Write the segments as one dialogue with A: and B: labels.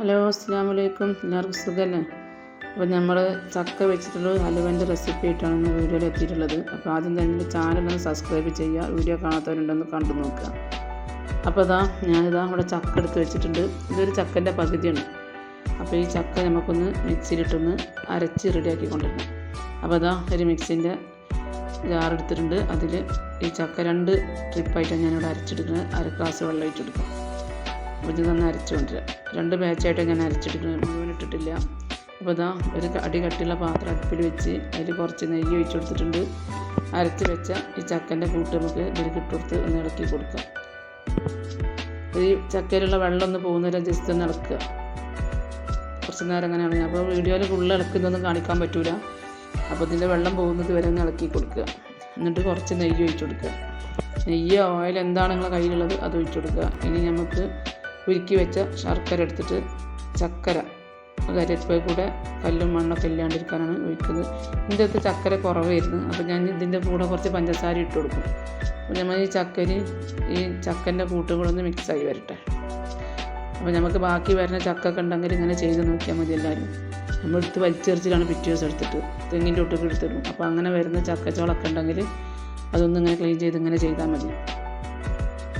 A: Hello അസ്സാം വലൈക്കും എല്ലാവർക്കും സുഖമല്ലേ അപ്പോൾ നമ്മൾ ചക്ക വെച്ചിട്ടുള്ള ഹലുവന്റെ റെസിപ്പി ആയിട്ടാണ് ഇന്ന് വീഡിയോയിൽ എത്തിയിട്ടുള്ളത്. അപ്പോൾ ആദ്യം തന്നെ ചാനലൊന്ന് സബ്സ്ക്രൈബ് ചെയ്യുക. വീഡിയോ കാണാത്തവരുണ്ടെന്ന് കണ്ടു നോക്കുക. അപ്പോൾ അതാ ഞാനിതാ ഇവിടെ ചക്ക എടുത്ത് വെച്ചിട്ടുണ്ട്. ഇതൊരു ചക്കന്റെ പകുതിയാണ്. അപ്പോൾ ഈ ചക്ക നമുക്കൊന്ന് മിക്സിയിലിട്ടൊന്ന് അരച്ച് റെഡിയാക്കി കൊണ്ടുവരണം അപ്പോൾ അതാ ഒരു മിക്സിന്റെ ജാർ എടുത്തിട്ടുണ്ട്. അതിൽ ഈ ചക്ക രണ്ട് ട്രിപ്പായിട്ടാണ് ഞാനിവിടെ അരച്ചെടുക്കുന്നത്. അര ഗ്ലാസ് വെള്ളം ഒഴിച്ചെടുക്കും അപ്പോൾ ഇത് അരച്ചുകൊണ്ടിരിക്കുക രണ്ട് ബാച്ചായിട്ട് ഞാൻ അരച്ചെടുക്കുന്നത് മുഴുവൻ ഇട്ടിട്ടില്ല. അപ്പോൾ ഇതാ ഒരു അടി കട്ടിയുള്ള പാത്രം അടുപ്പിൽ വെച്ച് അതിൽ കുറച്ച് നെയ്യ് ഒഴിച്ചു കൊടുത്തിട്ടുണ്ട്. അരച്ച് വെച്ച ഈ ചക്കന്റെ കൂട്ട് നമുക്ക് ഇതിലേക്ക് ഇട്ട് ഒന്ന് ഇളക്കി കൊടുക്കാം. ഈ ചക്കയിലുള്ള വെള്ളം ഒന്ന് പോകുന്നവരെ ജസ്റ്റ് ഒന്ന് ഇളക്കുക. കുറച്ച് നേരം അങ്ങനെ ഇളക്കുക അപ്പോൾ വീഡിയോയിൽ ഫുള്ള് ഇളക്കുന്നൊന്നും കാണിക്കാൻ പറ്റില്ല അപ്പോൾ ഇതിന്റെ വെള്ളം പോകുന്നത് വരെ ഒന്ന് ഇളക്കി കൊടുക്കുക. എന്നിട്ട് കുറച്ച് നെയ്യ് ഒഴിച്ചു കൊടുക്കുക. നെയ്യ് ഓയിൽ എന്താണ് നിങ്ങളുടെ കയ്യിലുള്ളത് അത് ഒഴിച്ചു കൊടുക്കുക. ഇനി നമുക്ക് ഉരുക്കി വെച്ച ശർക്കര എടുത്തിട്ട് ചക്കര കരിയപ്പ് കൂടെ കല്ലും മണ്ണൊക്കെ ഇല്ലാണ്ടിരിക്കാനാണ് ഒഴിക്കുന്നത്. ഇതിന്റെ അടുത്ത് ചക്കര കുറവായിരുന്നു. അപ്പോൾ ഞാൻ ഇതിന്റെ കൂടെ കുറച്ച് പഞ്ചസാര ഇട്ട് കൊടുക്കും. അപ്പോൾ നമ്മൾ ഈ ചക്കരി ഈ ചക്കന്റെ കൂട്ടും കൂടെ ഒന്ന് മിക്സായി വരട്ടെ. അപ്പോൾ നമുക്ക് ബാക്കി വരുന്ന ചക്കൊക്കെ ഉണ്ടെങ്കിൽ ഇങ്ങനെ ചെയ്ത് നോക്കിയാൽ മതി എല്ലാവരും. നമ്മൾ എടുത്ത് വലിച്ചെറിച്ചിലാണ് പിറ്റേ ദിവസം എടുത്തിട്ട് തെങ്ങിന്റെ ഒട്ടൊക്കെ എടുത്തിടും. അപ്പോൾ അങ്ങനെ വരുന്ന ചക്കച്ചോളൊക്കെ ഉണ്ടെങ്കിൽ അതൊന്നും ഇങ്ങനെ ക്ലീൻ ചെയ്ത് ഇങ്ങനെ ചെയ്താൽ മതി.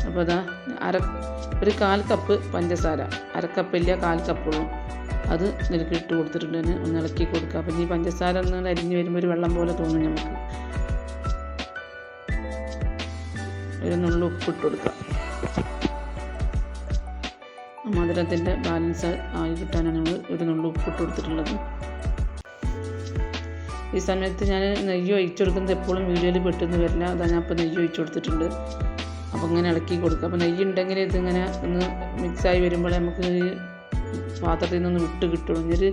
A: അപ്പോൾ അതാ അര ഒരു കാൽ കപ്പ് പഞ്ചസാര. അരക്കപ്പില്ല കാൽ കപ്പുള്ളൂ അത് നിനക്ക് ഇട്ട് കൊടുത്തിട്ടുണ്ടെന്ന് ഒന്ന് ഇളക്കി കൊടുക്കുക. അപ്പം ഈ പഞ്ചസാര ഒന്ന് അരിഞ്ഞ് വരുമ്പോൾ ഒരു വെള്ളം പോലെ തോന്നും നമുക്ക്. ഒരു നുള്ളു ഉപ്പ് ഇട്ട് കൊടുക്കുക. മധുരത്തിന്റെ ബാലൻസ് ആയി കിട്ടാനാണ് നമ്മൾ ഒരു നുള്ളു ഉപ്പ് ഇട്ട് കൊടുത്തിട്ടുള്ളത്. ഈ സമയത്ത് ഞാൻ നെയ്യ് ഒഴിച്ചു കൊടുക്കുന്നത് എപ്പോഴും വീഡിയോയിൽ പെട്ടെന്ന് വരില്ല. അതാ ഞാൻ ഇപ്പോൾ നെയ്യ് ഒഴിച്ചു കൊടുത്തിട്ടുണ്ട്. അപ്പോൾ ഇങ്ങനെ ഇളക്കി കൊടുക്കുക. അപ്പോൾ നെയ്യ് ഉണ്ടെങ്കിൽ ഇതിങ്ങനെ ഒന്ന് മിക്സായി വരുമ്പോൾ നമുക്ക് പാത്രത്തിൽ നിന്നൊന്ന് വിട്ട് കിട്ടുള്ളൂ. ഒരു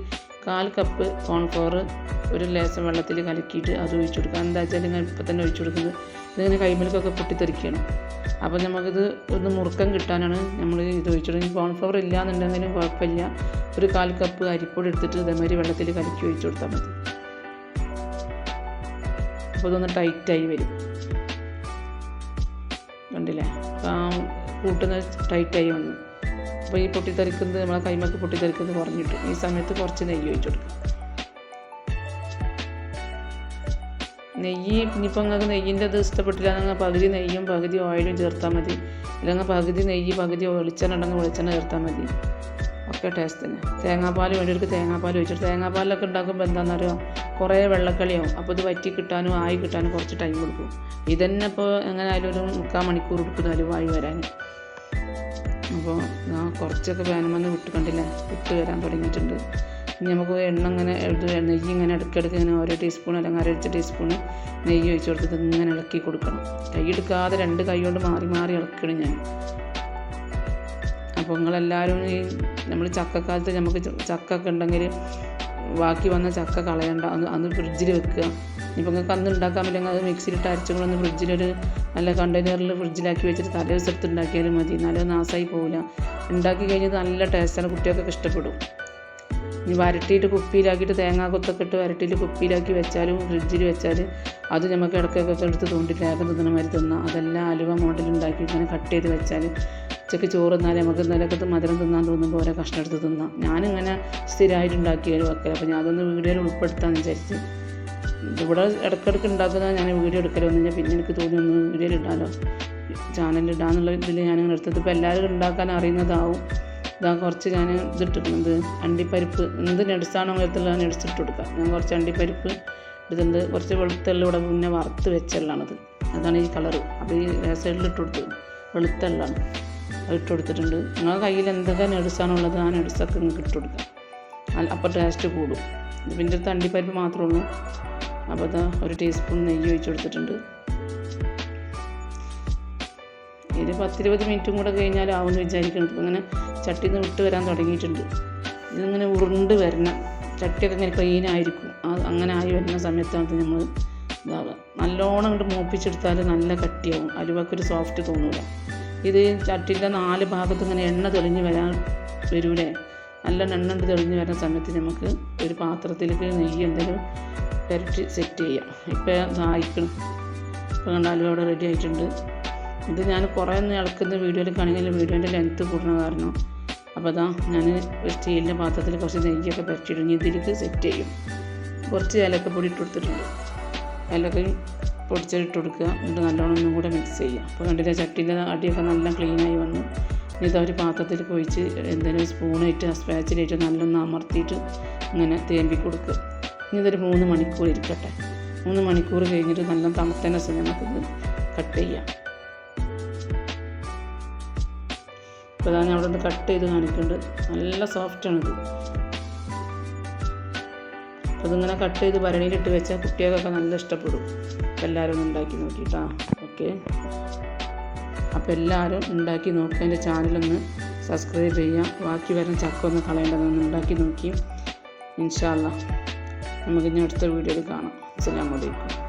A: കാൽ കപ്പ് കോൺഫ്ലോർ ഒരു ലേശം വെള്ളത്തിൽ കലക്കിയിട്ട് അത് ഒഴിച്ചു കൊടുക്കുക. എന്താ വെച്ചാൽ ഇങ്ങനെ ഇപ്പം തന്നെ ഒഴിച്ചു കൊടുക്കുന്നത്. ഇതിങ്ങനെ കൈമലക്കൊക്കെ പൊട്ടിത്തെറിക്കുകയാണ്. അപ്പോൾ നമുക്കിത് ഒന്ന് മുറുക്കം കിട്ടാനാണ് നമ്മൾ ഇത് ഒഴിച്ചു കൊടുക്കുന്നത്. കോൺഫ്ലവർ ഇല്ല എന്നുണ്ടെങ്കിലും കുഴപ്പമില്ല. ഒരു കാൽ കപ്പ് അരിപ്പൊടി എടുത്തിട്ട് ഇതേമാതിരി വെള്ളത്തിൽ കലക്കി ഒഴിച്ചു കൊടുത്താൽ മതി. അപ്പോൾ ഇതൊന്ന് ടൈറ്റായി വരും. കണ്ടില്ലേ? ആ കൂട്ടുന്ന ടൈറ്റായി വന്നു. അപ്പോൾ ഈ പൊട്ടിത്തെറിക്കുന്നത് നമ്മളെ കൈമക്ക് പൊട്ടിത്തെറിക്കുന്നത് കുറഞ്ഞിട്ട് ഈ സമയത്ത് കുറച്ച് നെയ്യ് ഒഴിച്ചു കൊടുക്കും. നെയ്യ് ഇനിയിപ്പോൾ നിങ്ങൾക്ക് നെയ്യിന്റെ അത് ഇഷ്ടപ്പെട്ടില്ല നിങ്ങൾ പകുതി നെയ്യും പകുതി ഓയിലും ചേർത്താൽ മതി. അല്ലെങ്കിൽ പകുതി നെയ്യ് പകുതി വെളിച്ചെണ്ണ ഉണ്ടെങ്കിൽ വെളിച്ചെണ്ണ ചേർത്താൽ മതി. ഒക്കെ ടേസ്റ്റ് തന്നെ തേങ്ങാപ്പാൽ വേണ്ടിയിട്ട് തേങ്ങാപ്പാൽ വെച്ചിട്ട് തേങ്ങാപ്പാലൊക്കെ ഉണ്ടാക്കുമ്പോൾ എന്താണെന്നറിയോ കുറേ വെള്ളക്കളിയാവും അപ്പോൾ ഇത് വറ്റി കിട്ടാനും ആയി കിട്ടാനും കുറച്ച് ടൈം കൊടുക്കും ഇതന്നെ ഇപ്പോൾ എങ്ങനെ ആയാലും ഒരു മുക്കാൽ മണിക്കൂർ എടുക്കും അലുവായി വരാൻ അപ്പോൾ ഞാൻ കുറച്ചൊക്കെ വേനമെന്ന് വിട്ട് കണ്ടില്ല? വിട്ട് വരാൻ തുടങ്ങിയിട്ടുണ്ട്. ഇനി നമുക്ക് എണ്ണ ഇങ്ങനെ നെയ്യ് ഇങ്ങനെ ഇടയ്ക്കിടയ്ക്ക് ഇങ്ങനെ ഓരോ ടീസ്പൂൺ അല്ലെങ്കിൽ അരച്ച ടീസ്പൂൺ നെയ്യ് ഒഴിച്ച് കൊടുത്തിട്ട് ഇങ്ങനെ ഇളക്കി കൊടുക്കണം. കൈ എടുക്കാതെ രണ്ട് കൈ കൊണ്ട് മാറി മാറി ഇളക്കണം ഞാൻ. അപ്പോൾ നിങ്ങളെല്ലാവരും ഈ നമ്മൾ ചക്കക്കാലത്ത് നമുക്ക് ചക്ക ഒക്കെ ഉണ്ടെങ്കിൽ ബാക്കി വന്ന ചക്ക കളയണ്ട. അന്ന് അന്ന് ഫ്രിഡ്ജിൽ വെക്കുക. ഇപ്പം നിങ്ങൾക്ക് അന്ന് ഉണ്ടാക്കാൻ പറ്റുമെങ്കിൽ അത് മിക്സിയിലിട്ട് അരച്ചും കൂടെ ഒന്ന് ഫ്രിഡ്ജിലൊരു നല്ല കണ്ടെയ്നറിൽ ഫ്രിഡ്ജിലാക്കി വെച്ചിട്ട് തലേ ദിവസം എടുത്ത് ഉണ്ടാക്കിയാലും മതി. നല്ല നാസായി പോവില്ല. ഉണ്ടാക്കി കഴിഞ്ഞാൽ നല്ല ടേസ്റ്റാണ് കുട്ടികൾക്കൊക്കെ ഇഷ്ടപ്പെടും. ഇനി വരട്ടിയിട്ട് കുപ്പിയിലാക്കിയിട്ട് തേങ്ങാ കൊത്തൊക്കെ ഇട്ട് വരട്ടിയിട്ട് കുപ്പിയിലാക്കി വെച്ചാലും ഫ്രിഡ്ജിൽ വെച്ചാൽ അത് നമുക്ക് ഇടയ്ക്കൊക്കെ എടുത്ത് തോണ്ടി ലേഖം തിന്നണ മാതിരി തിന്നാം. അതെല്ലാം അലുവ മോഡൽ ഉണ്ടാക്കി ഇങ്ങനെ കട്ട് ചെയ്ത് വെച്ചാൽ ഉച്ചയ്ക്ക് ചോറ് തിന്നാൽ നമുക്ക് നിലക്കത്ത് മധുരം തിന്നാൻ തോന്നുമ്പോൾ ഓരോ കഷ്ണം എടുത്ത് തിന്നാം. ഞാനിങ്ങനെ സ്ഥിരമായിട്ട് ഉണ്ടാക്കിയാലും വെക്കൽ അപ്പോൾ ഞാൻ അതൊന്ന് വീഡിയോയിൽ ഉൾപ്പെടുത്താമെന്ന് വിചാരിച്ച്. ഇവിടെ ഇടയ്ക്കിടയ്ക്ക് ഉണ്ടാക്കുന്ന ഞാൻ വീഡിയോ എടുക്കലൊന്നും ഞാൻ പിന്നെ എനിക്ക് തോന്നി ഒന്ന് വീഡിയോയിൽ ഇടാലോ. ചാനലിൽ ഇടാന്നുള്ള ഇതിൽ ഞാനിങ്ങനെ എടുത്തത് ഇപ്പോൾ എല്ലാവരും ഉണ്ടാക്കാൻ അറിയുന്നതാവും. ഇതാ കുറച്ച് ഞാൻ ഇതിട്ടിട്ടുണ്ട് അണ്ടിപ്പരിപ്പ്. എന്ത് നെടുസാണോ എടുത്തുള്ള നട്സ് ഇട്ട് കൊടുക്കുക ഞാൻ കുറച്ച് അണ്ടിപ്പരിപ്പ് ഇടുന്നുണ്ട്. കുറച്ച് വെളുത്തുള്ള ഇവിടെ മുന്നേ വറുത്ത് വെച്ചെല്ലാണത് അതാണ് ഈ കളറ്. അപ്പോൾ ഈ സൈഡിൽ ഇട്ട് കൊടുത്തു ഇട്ട് കൊടുത്തിട്ടുണ്ട് നിങ്ങളുടെ കയ്യിൽ എന്തൊക്കെ നട്സാണോ ഉള്ളത് ആ നെടുസൊക്കെ നിങ്ങൾക്ക് ഇട്ട് കൊടുക്കാം അപ്പോൾ ടേസ്റ്റ് കൂടും. ഇതിന്റെ അടുത്ത് അണ്ടിപ്പരിപ്പ് മാത്രമേ ഉള്ളൂ. അപ്പോൾ അതാ ഒരു ടീസ്പൂൺ നെയ്യ് ഒഴിച്ച് കൊടുത്തിട്ടുണ്ട്. ഇത് പത്തിരുപത് മിനിറ്റും കൂടെ കഴിഞ്ഞാൽ ആവുമെന്ന് വിചാരിക്കണം ഇപ്പം ഇങ്ങനെ ചട്ടി നിന്ന് വിട്ട് വരാൻ തുടങ്ങിയിട്ടുണ്ട്. ഇതിങ്ങനെ ഉരുണ്ട് വരണം ചട്ടിയൊക്കെ ഇങ്ങനെ ക്ലീൻ ആയിരിക്കും അങ്ങനെ ആയി വരുന്ന സമയത്താണ് നമ്മൾ ഇതാവുക. നല്ലോണം ഇങ്ങോട്ട് മൂപ്പിച്ചെടുത്താൽ നല്ല കട്ടിയാവും. അലുവക്കൊരു സോഫ്റ്റ് തോന്നൂല. ഇത് ചട്ടിന്റെ നാല് ഭാഗത്ത് ഇങ്ങനെ എണ്ണ തെളിഞ്ഞ് വരാൻ വരൂലേ? നല്ല എണ്ണ തെളിഞ്ഞ് വരുന്ന സമയത്ത് നമുക്ക് ഒരു പാത്രത്തിലേക്ക് നെയ്യ് എന്തെങ്കിലും പുരട്ടി സെറ്റ് ചെയ്യാം. ഇപ്പം സഹായിക്കണം ഇപ്പം കണ്ടാലും അവിടെ റെഡി ആയിട്ടുണ്ട്. ഇത് ഞാൻ കുറേ ഒന്ന് ഇളക്കുന്ന വീഡിയോയിൽ കാണിക്കുന്ന വീഡിയോന്റെ ലെങ്ത്ത് കൂടുന്ന കാരണം. അപ്പോൾ അതാ ഞാൻ ഒരു സ്റ്റീലിന്റെ പാത്രത്തിൽ കുറച്ച് നെയ്യൊക്കെ പുരട്ടിയിടും ഇതിലേക്ക് സെറ്റ് ചെയ്യും. കുറച്ച് ഇലക്കപ്പൊടി ഇട്ട് കൊടുത്തിട്ടുണ്ട്. ഏലക്കയും പൊടിച്ചിട്ട് കൊടുക്കുക. എന്നിട്ട് നല്ലോണം ഒന്നും കൂടെ മിക്സ് ചെയ്യുക. അപ്പോൾ കണ്ടില്ല ചട്ടിയിലെ അടിയൊക്കെ നല്ല ക്ലീനായി വന്നു. ഇത് ഒരു പാത്രത്തിൽ കൊഴിച്ച് എന്തെങ്കിലും സ്പൂണായിട്ട് സ്പാച്ചിലായിട്ട് നല്ലൊന്ന് അമർത്തിയിട്ട് ഇങ്ങനെ തേമ്പി കൊടുക്കുക. ഇനി ഇതൊരു മൂന്ന് മണിക്കൂർ ഇരിക്കട്ടെ. മൂന്ന് മണിക്കൂർ കഴിഞ്ഞിട്ട് നല്ല തണുത്തന്നെ സമയം നമുക്കിത് കട്ട് ചെയ്യാം. ഇപ്പോൾ ഞാൻ അവിടെ നിന്ന് കട്ട് ചെയ്ത് കാണിക്കുന്നുണ്ട് നല്ല സോഫ്റ്റാണിത് അപ്പോൾ ഇതിങ്ങനെ കട്ട് ചെയ്ത് ഭരണിയിലിട്ട് വെച്ചാൽ കുട്ടികൾക്കൊക്കെ നല്ല ഇഷ്ടപ്പെടും. എല്ലാവരും ഉണ്ടാക്കി നോക്കിയിട്ടാ ഓക്കെ. അപ്പോൾ എല്ലാവരും ഉണ്ടാക്കി നോക്കുക എന്റെ ചാനലൊന്ന് സബ്സ്ക്രൈബ് ചെയ്യുക ബാക്കി വരുന്ന ചക്ക ഒന്ന് കളയേണ്ടതൊന്ന് ഉണ്ടാക്കി നോക്കി ഇൻഷാല്ല നമുക്കിനി അടുത്ത വീഡിയോയിൽ കാണാം. അസ്സാം അലൈക്കും.